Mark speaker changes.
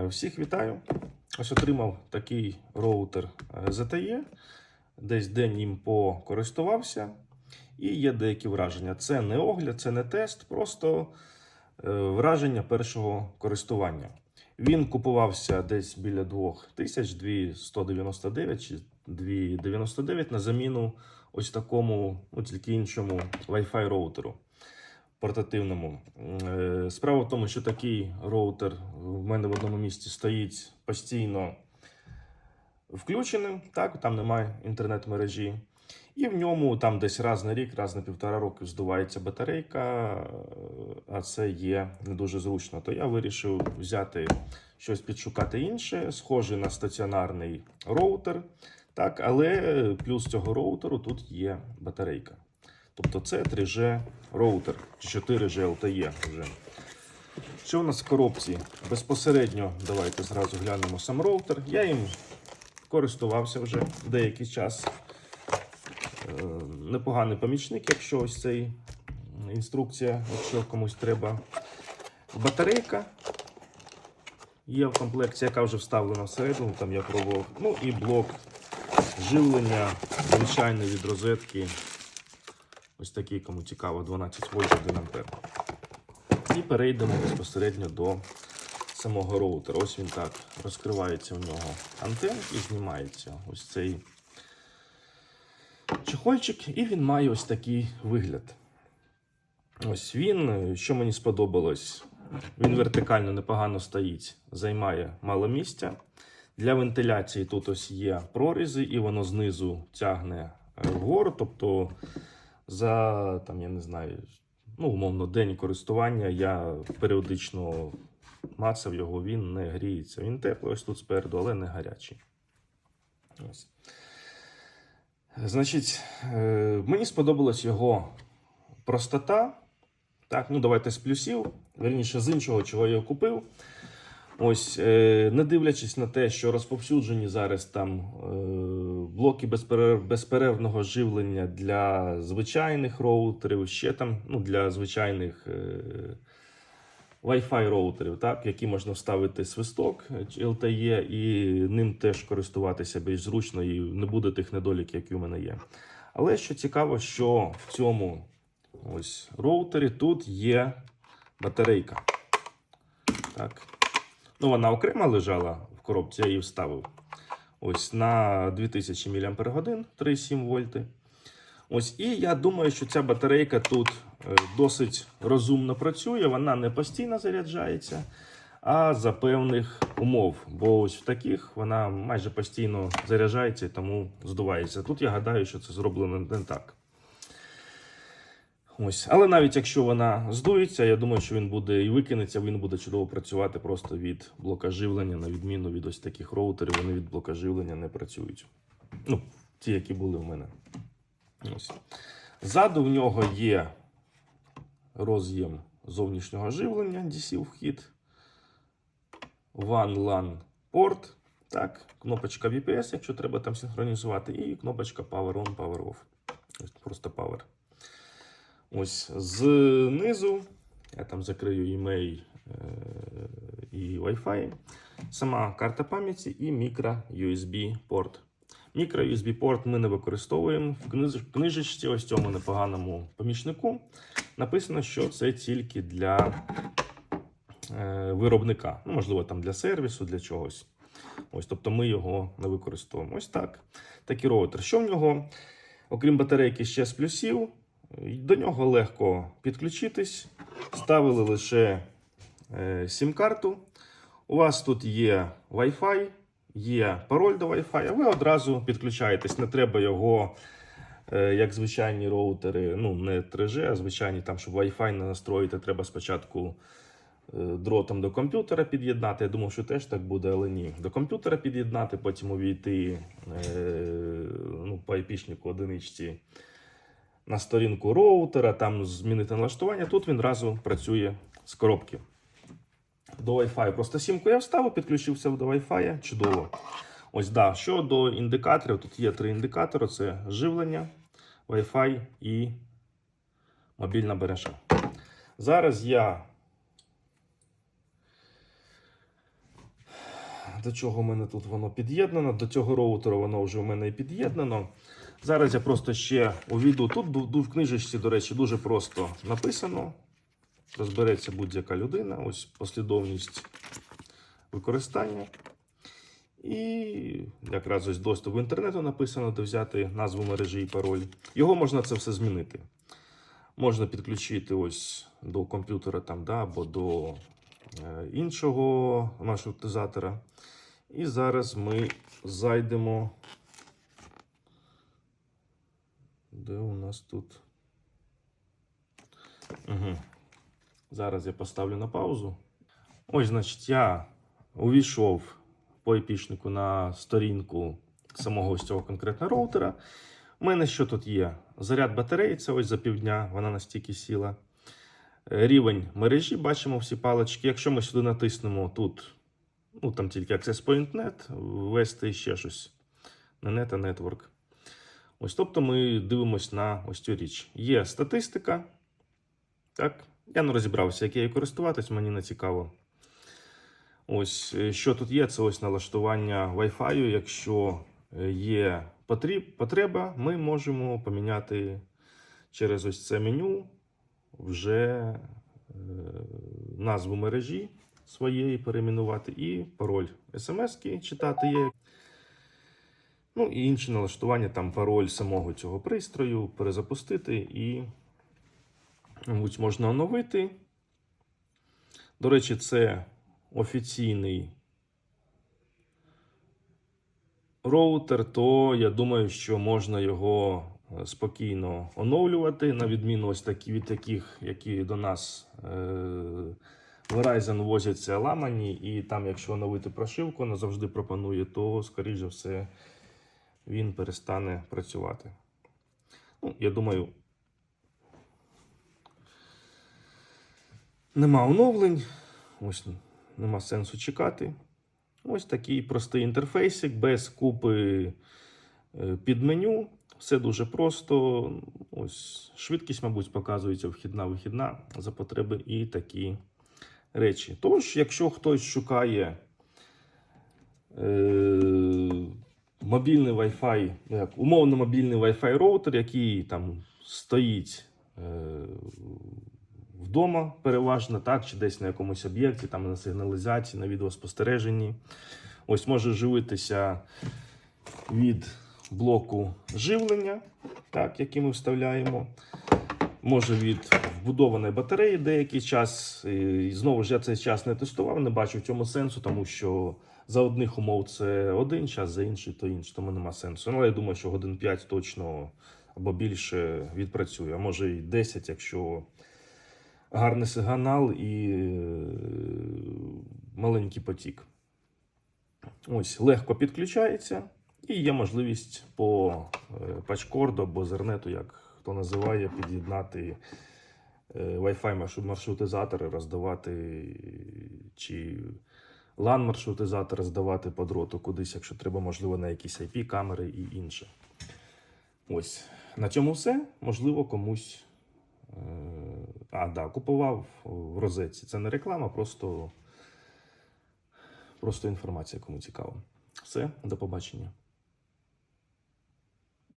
Speaker 1: Е, Всіх вітаю. Ось отримав такий роутер е, ZTE. Десь день їм покористувався. І є деякі враження. Це не огляд, це не тест, просто е, враження першого користування. Він купувався десь біля 2000, 2199 чи 299 на заміну ось такому, ну тільки іншому Wi-Fi роутеру портативному. Е, Справа в тому, що такий роутер в мене в одному місці стоїть постійно включеним, так, там немає інтернет-мережі. І в ньому там десь раз на рік, раз на півтора року здувається батарейка, е, а це є не дуже зручно. То я вирішив взяти щось підшукати інше, схоже на стаціонарний роутер. Так, але плюс цього роутеру тут є батарейка. Тобто це 3G роутер, 4G LTE вже. Що у нас в коробці? Безпосередньо, давайте зразу глянемо сам роутер. Я їм користувався вже деякий час. Е, Непоганий помічник, якщо ось цей інструкція, якщо комусь треба. Батарейка є в комплекті, яка вже вставлена всередину, там я пробував. Ну і блок живлення, звичайний від розетки. Ось такий, кому цікаво, 12 вольт 1 ампер. І перейдемо безпосередньо до самого роутера. Ось він так розкривається в нього антен і знімається ось цей чехольчик, і він має ось такий вигляд. Ось він, що мені сподобалось, він вертикально непогано стоїть, займає мало місця. Для вентиляції тут ось є прорізи, і воно знизу тягне вгору. Тобто за там, я не знаю, ну, умовно, день користування я періодично мацав його, він не гріється. Він теплий ось тут спереду, але не гарячий. Ось. Значить, е, мені сподобалась його простота. Так, ну давайте з плюсів, верніше з іншого, чого я купив. Ось, е, не дивлячись на те, що розповсюджені зараз там е, блоки безперерв, безперервного живлення для звичайних роутерів, ще там ну, для звичайних е, Wi-Fi роутерів, так, які можна вставити свисток LTE, і ним теж користуватися більш зручно, і не буде тих недоліків, які у мене є. Але що цікаво, що в цьому ось роутері тут є батарейка. Так. Ну, вона окремо лежала в коробці, я її вставив. Ось на 2000 мАч 3,7 вольти. Ось, і я думаю, що ця батарейка тут е, досить розумно працює, вона не постійно заряджається, а за певних умов. Бо ось в таких вона майже постійно заряджається і тому здувається. Тут я гадаю, що це зроблено не так. Ось. Але навіть якщо вона здується, я думаю, що він буде і викинеться, він буде чудово працювати просто від блока живлення, на відміну від ось таких роутерів, вони від блока живлення не працюють. Ну, ті, які були в мене. Ось. Ззаду в нього є роз'єм зовнішнього живлення, DC вхід, WAN LAN порт, так, кнопочка VPS, якщо треба там синхронізувати, і кнопочка Power On, Power Off. Просто Power. Ось знизу, я там закрию email е, і Wi-Fi, сама карта пам'яті і мікро USB порт. Мікро USB порт ми не використовуємо. В книжечці, ось цьому непоганому помічнику, написано, що це тільки для е, виробника. Ну, можливо, там для сервісу, для чогось. Ось, тобто ми його не використовуємо. Ось так. Такий роутер. Що в нього, окрім батарейки, ще з плюсів? До нього легко підключитись. Ставили лише е, сім-карту. У вас тут є Wi-Fi, є пароль до Wi-Fi, а ви одразу підключаєтесь. Не треба його, е, як звичайні роутери, ну не 3G, а звичайні, там, щоб Wi-Fi не настроїти, треба спочатку е, дротом до комп'ютера під'єднати. Я думав, що теж так буде, але ні. До комп'ютера під'єднати, потім увійти ну, по IP-шнику одиничці на сторінку роутера, там змінити налаштування. Тут він одразу працює з коробки. До Wi-Fi. Просто сімку я вставив, підключився до Wi-Fi. Чудово. Ось, да. Щодо індикаторів, тут є три індикатори: це живлення, Wi-Fi і мобільна мережа. Зараз я до чого в мене тут воно під'єднано. До цього роутера воно вже в мене і під'єднано. Зараз я просто ще увійду. Тут в книжечці, до речі, дуже просто написано. Розбереться будь-яка людина. Ось послідовність використання. І якраз ось доступ в інтернету написано, де взяти назву мережі і пароль. Його можна це все змінити. Можна підключити ось до комп'ютера там, да, або до е, іншого маршрутизатора. І зараз ми зайдемо. Де у нас тут? Угу. Зараз я поставлю на паузу. Ось, значить, я увійшов по епішнику на сторінку самого ось цього конкретного роутера. У мене що тут є? Заряд батареї, це ось за півдня, вона настільки сіла. Е, Рівень мережі, бачимо всі палички. Якщо ми сюди натиснемо тут, ну там тільки Access Point ввести ще щось. Не net, а Network. Ось, тобто ми дивимося на ось цю річ. Є статистика. Так, я не розібрався, як я її користуватись, мені не цікаво. Ось, е, що тут є, це ось налаштування Wi-Fi. Якщо е, є потреба, ми можемо поміняти через ось це меню вже е, назву мережі своєї перейменувати і пароль смс-ки читати є. Ну і інші налаштування, там пароль самого цього пристрою, перезапустити і, мабуть, можна оновити. До речі, це офіційний роутер, то я думаю, що можна його е, спокійно оновлювати, на відміну ось такі від таких, які до нас е, Verizon возяться ламані, і там, якщо оновити прошивку, вона завжди пропонує, то, скоріш за все, він перестане працювати. Ну, я думаю, нема оновлень. Ось нема сенсу чекати. Ось такий простий інтерфейсик без купи е, підменю. Все дуже просто. Ось швидкість, мабуть, показується вхідна вихідна за потреби і такі речі. Тож, якщо хтось шукає е, мобільний Wi-Fi, ну, як умовно мобільний Wi-Fi роутер, який там стоїть. Е, вдома переважно, так, чи десь на якомусь об'єкті, там на сигналізації, на відеоспостереженні. Ось може живитися від блоку живлення, так, який ми вставляємо. Може від вбудованої батареї деякий час. І знову ж я цей час не тестував, не бачу в цьому сенсу, тому що за одних умов це один час, за інший то інший, тому нема сенсу. Ну, але я думаю, що годин 5 точно або більше відпрацює, а може і 10, якщо гарний сигнал і е, маленький потік. Ось, легко підключається, і є можливість по е, пачкорду або зернету, як хто називає, під'єднати Wi-Fi маршрутизатори, роздавати чи LAN маршрутизатори здавати по дроту кудись, якщо треба, можливо, на якісь IP-камери і інше. Ось. На цьому все. Можливо, комусь. е, А, да, купував в розетці. Це не реклама, просто, просто інформація, кому цікаво. Все, до побачення.